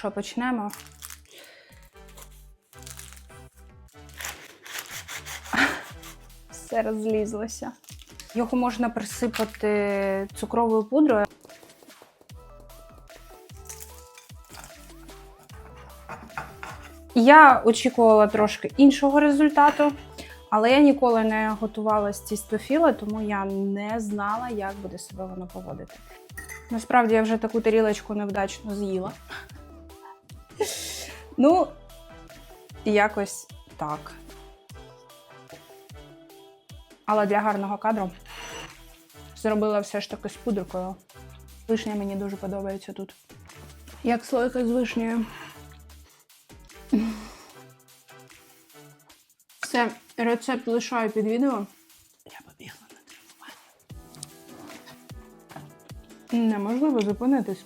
що, почнемо? Все розлізлося. Його можна присипати цукровою пудрою. Я очікувала трошки іншого результату, але я ніколи не готувала з тістофіла, тому я не знала, як буде себе воно поводити. Насправді я вже таку тарілочку невдачно з'їла. Ну, якось так. Але для гарного кадру зробила все ж таки з пудрикою. Вишня мені дуже подобається тут. Як слойка з вишнею. Все, рецепт лишаю під відео. Я побігла на тренування. Неможливо зупинитись.